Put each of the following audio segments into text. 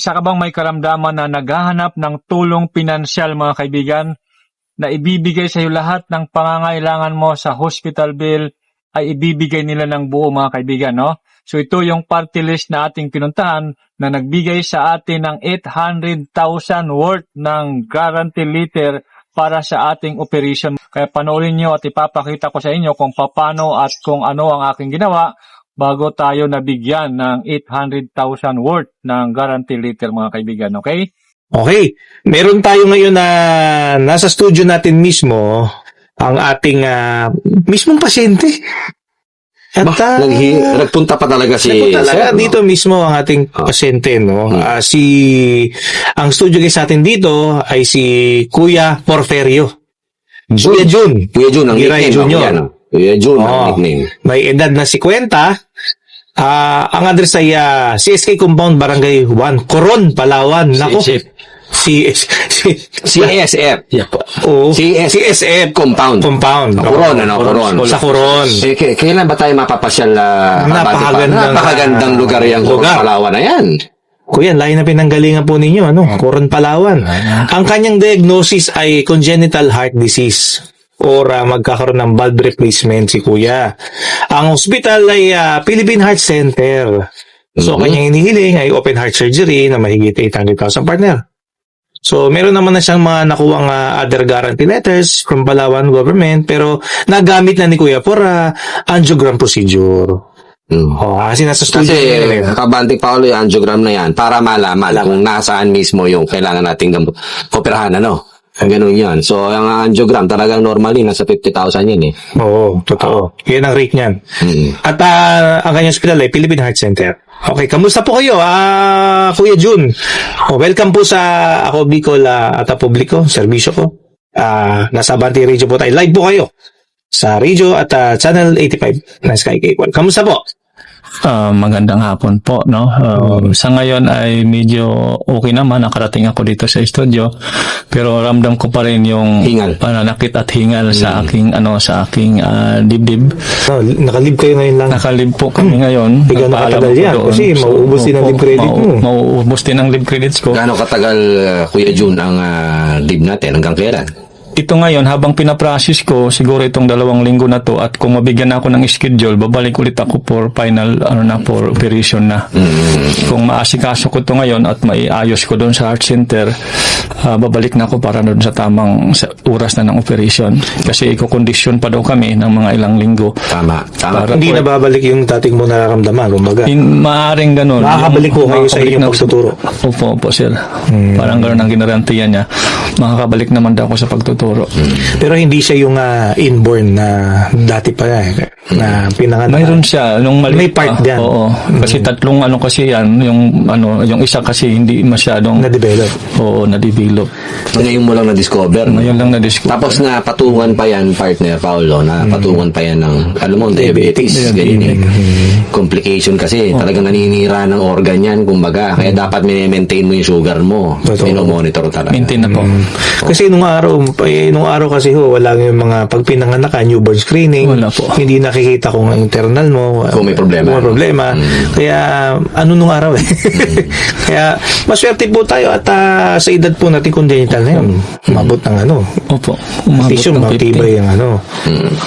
Isa ka bang may karamdaman na naghahanap ng tulong pinansyal mga kaibigan na ibibigay sa iyo lahat ng pangangailangan mo sa hospital bill ay ibibigay nila ng buo mga kaibigan, no? So ito yung party list na ating pinuntahan na nagbigay sa atin ng 800,000 worth ng guarantee letter para sa ating operation. Kaya panoorin nyo at ipapakita ko sa inyo kung paano at kung ano ang aking ginawa bago tayo nabigyan ng 800,000 worth ng guarantee letter mga kaibigan, okay? Okay, meron tayo ngayon na nasa studio natin mismo ang ating ah, mismong pasyente. At Bah, ah, naghi, nagpunta pa talaga si Nagpunta talaga Sir, no? dito mismo ang ating Ah. pasyente no. Hmm. Ah, si ang studio guest natin dito ay si Kuya Porferio. Kuya Jun. Kuya Jun, ang Giray nickname. Junior. yan. Kuya Jun, ang nickname. May edad na 50. Ah, ang address ay ah, CSK Compound Barangay 1, Coron, Palawan. Nako. CSF. CS si CSF. Oo. CS CSF Compound. Compound. Coron, ano, Coron. Sa Coron. Eh, k- kailan ba tayo mapapasyal na Napakagandang- napakagandang lugar yung Lugar. Palawan na yan. Kuya, layo na pinanggalingan po ninyo, ano? Coron, Palawan. Ang kanyang diagnosis ay congenital heart disease or ah, magkakaroon ng valve replacement si Kuya. Ang hospital ay ah, Philippine Heart Center. So, Mhm. kanyang inihiling ay open heart surgery na mahigit 800,000 partner. So, meron naman na siyang mga nakuwang ah, other guarantee letters from Palawan government pero nagamit na ni Kuya for ah, angiogram procedure. Mm. Oh, kasi nasa studio Kasi, yun eh. kabanting Paolo, yung angiogram na yan, para malaman kung nasaan mismo yung kailangan nating operahan, ano? Ganun yan. So, ang angiogram, talagang normally, nasa 50,000 yan eh. Oo, totoo. Yan ang rate niyan. Mm. At ah, ang kanyang hospital ay Philippine Heart Center. Okay, kamusta po kayo? Ah, Kuya Jun. Oh, welcome po sa ako Bicol uh, at publiko, serbisyo ko. Ah, nasa Abanti Radio po tayo. Live po kayo sa radio at ah, channel 85 ng Sky Cable. Kamusta po? Ah, magandang hapon po, no? Ah, Sa ngayon ay medyo okay naman, nakarating ako dito sa studio. Pero ramdam ko pa rin yung Hingal. pananakit at hingal sa aking ano sa aking ah, dibdib. No, nakalib kayo ngayon lang. Nakalib po kami ngayon. Hindi ka Nagpaalam nakatagal ako yan doon. kasi mauubos din ang leave credit mau- mo. Mauubos din ang leave credits ko. Gaano katagal, uh, Kuya Jun, ang uh, leave natin? Hanggang kailan? Ito ngayon, habang pinaprocess ko, siguro itong dalawang linggo na to, at kung mabigyan ako ng schedule, babalik ulit ako for final, ano na, for operation na. Kung maasikaso ko to ngayon at maiayos ko doon sa heart center, ah, babalik na ako para doon sa tamang sa oras na ng operation. Kasi ikokondisyon pa daw kami ng mga ilang linggo. Tama. Tama. Para Hindi po- na babalik yung dating mo nararamdaman, kumbaga. In, maaring ganun. Makakabalik po kayo sa inyong pagtuturo. Opo, opo, sir. Parang ganun ang ginarantiya niya. Makakabalik naman daw ako sa pagtuturo. Pero hindi siya yung ah, inborn na dati pa eh, na pinanganak. Mayroon siya nung mali May part pa. yan. Oo. Kasi tatlong ano kasi yan, yung ano, yung isa kasi hindi masyadong na-develop. oo, na-develop. Ngayon mo lang na-discover. Ngayon lang na-discover. Tapos na patungan pa yan, partner Paolo, na patungan pa yan ng, alam mo, diabetes. Ganyan eh. Complication kasi, talagang naninira ng organ yan, kumbaga. Kaya dapat maintain mo yung sugar mo. Totoo. Minomonitor talaga. Maintain na po. Kasi nung araw, eh, nung araw kasi ho, wala yung mga pag pinanganak ka, newborn screening. Wala po. Hindi nakikita kung ang internal mo. Kung may problema. Kung may problema. Kaya, ano nung araw eh. Kaya, maswerte po tayo at ah, sa edad po natin congenital na yun. Umabot ng ano. Opo. Umabot Tissue, ng 50. matibay yung ano.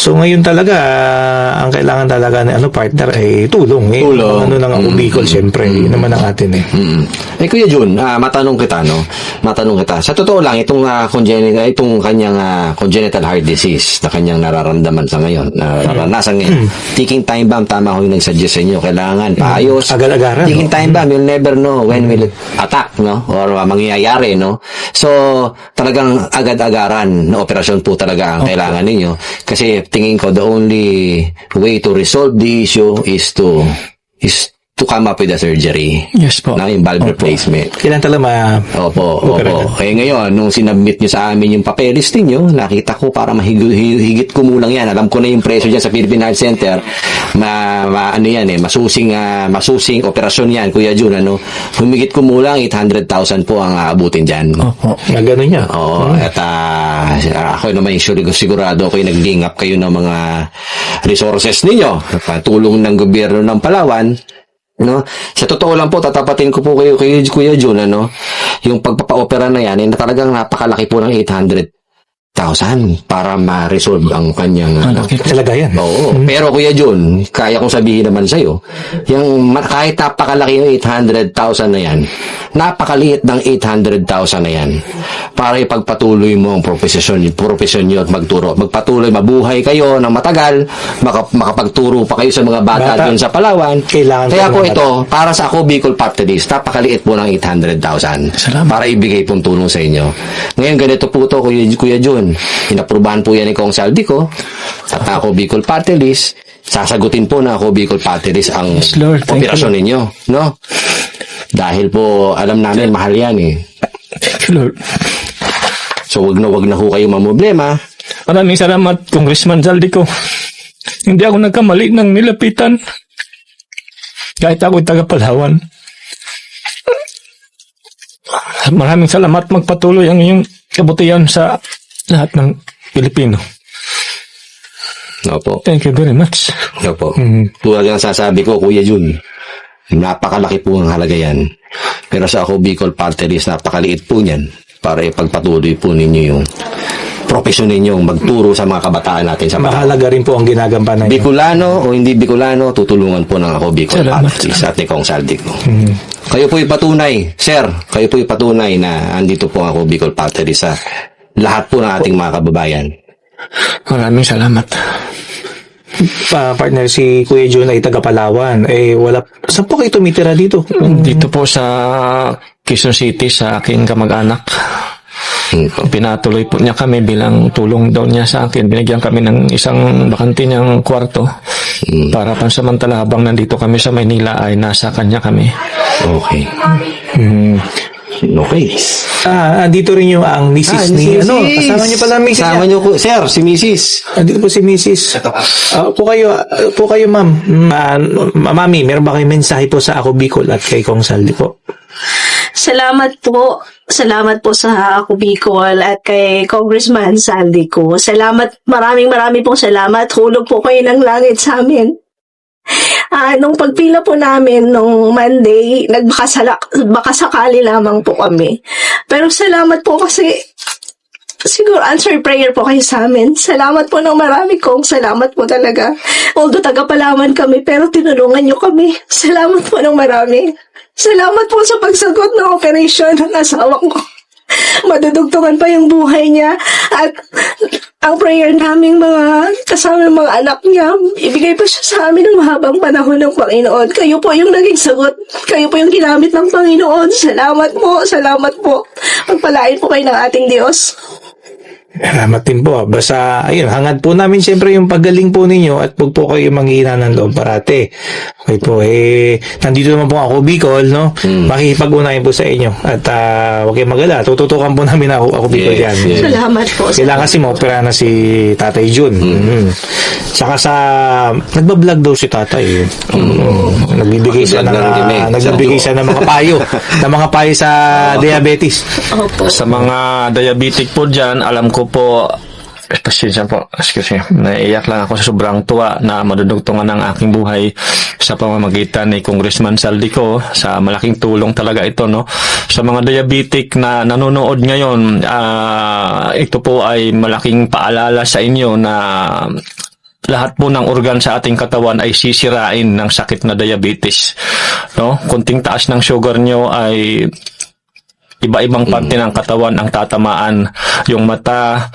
So ngayon talaga, ah, ang kailangan talaga ng ano, partner ay tulong. Eh. Tulong. Ano nang mm. ubikol, siyempre. Yun naman ang atin eh. Mm. Eh Kuya Jun, ah, matanong kita no. Matanong kita. Sa totoo lang itong ah, congenital itong kanyang ah, congenital heart disease na kanyang nararamdaman sa ngayon, nararanasan ngayon. Taking time bomb tama ko yung nag-suggest sa inyo. Kailangan paayos. Agal-agaran, Taking no? time bomb, you'll never know when will it attack, no? Or ah, mangyayari, no? So, talagang agad-agaran na operasyon po talaga ang kailangan ninyo. Kasi tingin ko the only way to resolve the issue is to is to come up with a surgery Yes po. na yung valve replacement. Kailan talaga ma... Opo, Okay. opo. Kaya ngayon, nung sinubmit nyo sa amin yung papeles ninyo, nakita ko para mahigit higit kumulang yan. Alam ko na yung presyo dyan sa Philippine Heart Center. Ma, ma- ano yan eh, masusing, ah, masusing operasyon yan, Kuya Jun. Ano, humigit kumulang 800,000 po ang aabutin dyan. Opo. Na gano'n niya. Oo, at ah, ako naman sure, sigurado kayo nag-link up kayo ng mga resources ninyo. Tulong ng gobyerno ng Palawan No? Sa totoo lang po, tatapatin ko po kayo kay Kuya Jun, ano, yung pagpapa-opera na yan, eh, talagang napakalaki po ng 800,000 para ma-resolve ang kanyang ano, Talaga yan. Oo. Pero Kuya Jun, kaya kong sabihin naman sa'yo, yung ma- kahit napakalaki yung 800,000 na yan, napakaliit ng 800,000 na yan para ipagpatuloy mo ang profesyon, profesyon nyo at magturo. Magpatuloy, mabuhay kayo ng matagal, maka, makapagturo pa kayo sa mga bata, Bata. dun sa Palawan. Kailangan Kaya po ito, para sa ako Bicol Party List, napakaliit po ng 800,000 para ibigay pong tulong sa inyo. Ngayon, ganito po ito, Kuya, Kuya Jun. Inaprubahan po yan ni Kong Saldico at ako Bicol Party List. Sasagutin po na ako Bicol Party List ang Yes, Lord. Operasyon ninyo. No? Dahil po, alam namin, mahal yan eh. Lord. So, wag na wag na ho kayo mamblema. Maraming salamat, Congressman Zaldico. Hindi ako nagkamali ng nilapitan. Kahit ako'y taga Palawan. Maraming salamat magpatuloy ang iyong kabutihan sa lahat ng Pilipino. Opo. Thank you very much. Opo. Mm. Tulad ng sasabi ko, Kuya Jun, napakalaki po ang halaga yan. Pero sa ako, Bicol Party List, napakaliit po niyan para ipagpatuloy po ninyo yung profesyon ninyong magturo sa mga kabataan natin sa Palawan. Mahalaga rin po ang ginagampanan niyo. Bicolano o hindi Bicolano, tutulungan po ng ako Bicol Party List at ni Kong Saldico. Mm. Kayo po patunay, sir, kayo po patunay na andito po ako Bicol Party sa lahat po ng ating mga kababayan. Maraming salamat. Pa, partner si Kuya Jun ay taga Palawan. Eh, wala... Saan po kayo tumitira dito? Dito po sa Quezon City sa aking kamag-anak. Hmm. Pinatuloy po niya kami bilang tulong daw niya sa akin. Binigyan kami ng isang bakante niyang kwarto Hmm. para pansamantala habang nandito kami sa Maynila ay nasa kanya kami. Okay. Mm. Okay. Ah, andito rin yung ang misis Ah, ni... si Ano? Kasama niyo pala ang misis Kasama niya. niyo po, sir, si Mrs. Andito po si Mrs. Ah, po kayo, ah, po kayo ma'am. Mm, ah, mami, meron ba kayong mensahe po sa ako Bicol at kay Kong Saldi po? Salamat po. Salamat po sa ako Bicol at kay Congressman Saldi ko. Salamat, maraming maraming pong salamat. Hulog po kayo ng langit sa amin. Ah, nung pagpila po namin nung Monday, nagbakasala, baka sakali lamang po kami. Pero salamat po kasi siguro answer prayer po kayo sa amin. Salamat po ng marami kong. Salamat po talaga. Although taga Palawan kami, pero tinulungan niyo kami. Salamat po ng marami. Salamat po sa pagsagot ng operation ng asawa ko. Madudugtungan pa yung buhay niya at ang prayer naming mga kasama ng mga anak niya, ibigay pa siya sa amin ng mahabang panahon ng Panginoon. Kayo po yung naging sagot. Kayo po yung ginamit ng Panginoon. Salamat po, salamat po. Pagpalain po kayo ng ating Diyos. Salamat din po. Basta, ayun, hangad po namin siyempre yung paggaling po ninyo at huwag po kayo manghihina ng loob parate. Okay po, eh, nandito naman po ako, Bicol, no? Makikipag-unahin po sa inyo. At uh, huwag kayong magala. Tututukan po namin ako, ako Bicol Yes, yan. yes. Salamat po. Kailangan kasi maopera na si Tatay Jun. Mm. Saka sa, nagbablog daw si Tatay. eh. Mm. Nagbibigay siya ng, ah, nagbibigay siya ng mga payo. ng mga payo sa diabetes. Opo. Sa mga diabetic po dyan, alam ko po, pasensya po, excuse me, naiiyak lang ako sa sobrang tuwa na madudugtungan ng aking buhay sa pamamagitan ni Congressman Saldico sa malaking tulong talaga ito, no? Sa mga diabetic na nanonood ngayon, ah, ito po ay malaking paalala sa inyo na lahat po ng organ sa ating katawan ay sisirain ng sakit na diabetes. No? Kunting taas ng sugar nyo ay iba-ibang parte ng katawan ang tatamaan. Yung mata,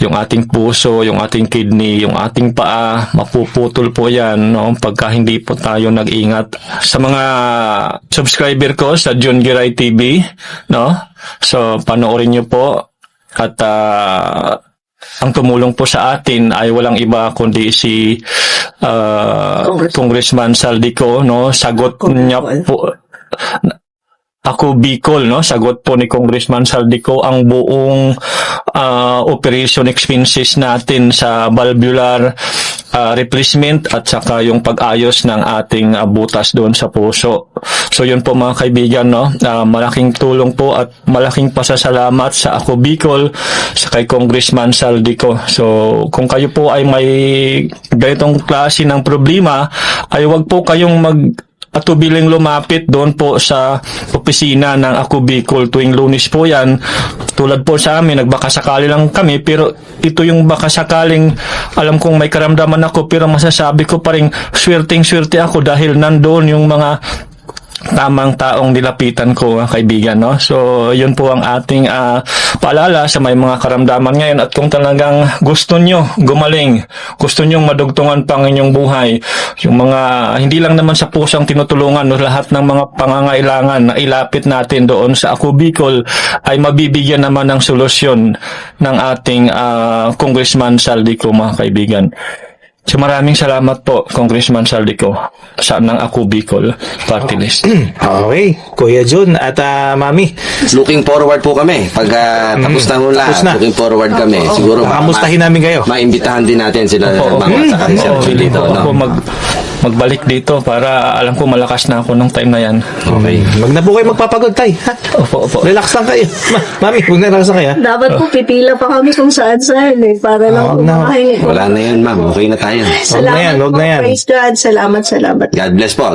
yung ating puso, yung ating kidney, yung ating paa, mapuputol po yan no? pagka hindi po tayo nag-ingat. Sa mga subscriber ko sa John Giray TV, no? so panoorin nyo po at ah, ang tumulong po sa atin ay walang iba kundi si ah, Congressman Saldico, no? Sagot niya po ako Bicol, no? Sagot po ni Congressman Saldico ang buong ah, operation expenses natin sa valvular ah, replacement at saka yung pag-ayos ng ating ah, butas doon sa puso. So yun po mga kaibigan, no? Ah, malaking tulong po at malaking pasasalamat sa ako Bicol sa kay Congressman Saldico. So kung kayo po ay may ganitong klase ng problema, ay wag po kayong mag atubiling lumapit doon po sa opisina ng Ako Bicol tuwing lunis po yan. Tulad po sa amin, nagbakasakali lang kami pero ito yung bakasakaling alam kong may karamdaman ako pero masasabi ko pa rin swerteng-swerte ako dahil nandoon yung mga tamang taong nilapitan ko, ah, kaibigan, no? So, yun po ang ating ah, paalala sa may mga karamdaman ngayon at kung talagang gusto nyo gumaling, gusto nyo madugtungan pang inyong buhay, yung mga, hindi lang naman sa pusang tinutulungan, no, lahat ng mga pangangailangan na ilapit natin doon sa Ako Bicol ay mabibigyan naman ng solusyon ng ating ah, Congressman Saldico, mga kaibigan. So maraming salamat po, Congressman Saldico, sa ng Ako Bicol Party List. Okay, Kuya Jun at ah, Mami. Looking forward po kami. Pag ah, tapos na Mm. Tapos na. looking forward kami. Siguro baka Kakamustahin ma- namin kayo. Maimbitahan din natin sila Opo, mga opo. sa reception Oo, dito. po ako No? mag, magbalik dito para alam ko malakas na ako nung time na yan. Okay. Wag na po kayo magpapagod, tay. Ha? Opo, opo. Relax lang kayo. Ma- Mami, huwag na relax lang kayo. ha? Dapat po pipila pa kami kung saan saan eh. Para lang Wag po na. makahingi. Wala na yan, ma'am. Okay na tayo. Salamat yan, wag po. na yan. Praise God. Salamat, salamat. God bless po.